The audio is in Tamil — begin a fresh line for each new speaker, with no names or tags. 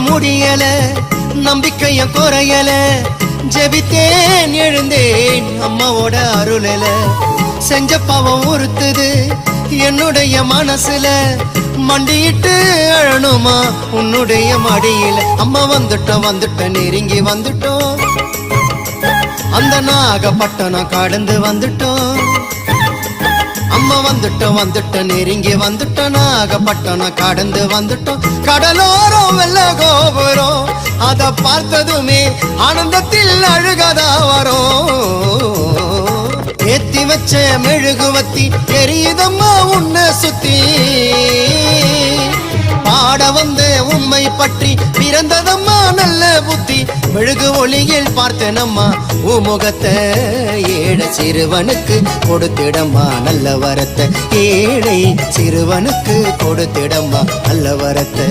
முடியல நம்பிக்கைய குறையல. ஜெபித்தேன் எழுந்தேன் அம்மாவோட அருளல. செஞ்ச பாவம் உறுத்துது என்னுடைய மனசுல. மண்டியிட்டு அழணுமா உன்னுடைய மடியில. அம்மா வந்துட்டோம் வந்துட்டோம் நெருங்கி வந்துட்டோம். அந்த நாகப்பட்டினம் கடந்து வந்துட்டோம். அம்மா வந்துட்டோம் வந்துட்டோம் நெருங்கி வந்துட்டோம் நாகப்பட்டினம் கடந்து வந்துட்டோம். கடலோரம் வெள்ள கோபுரம் அதை பார்த்ததுமே ஆனந்தத்தில் அழுகதா வரும். ஏத்தி வச்ச மெழுகுவத்தி தெரியுதம்மா உன்னை சுத்தி. பாட வந்த உண்மை பற்றி பிறந்ததம்மா நல்ல புத்தி. மெழுகு ஒளியில் பார்த்தனம்மா உமுகத்தை சிறுவனுக்கு கொடுத்திடம்மா நல்ல வரத்தை. ஏழை சிறுவனுக்கு கொடுத்திடம்மா நல்ல வரத்தை.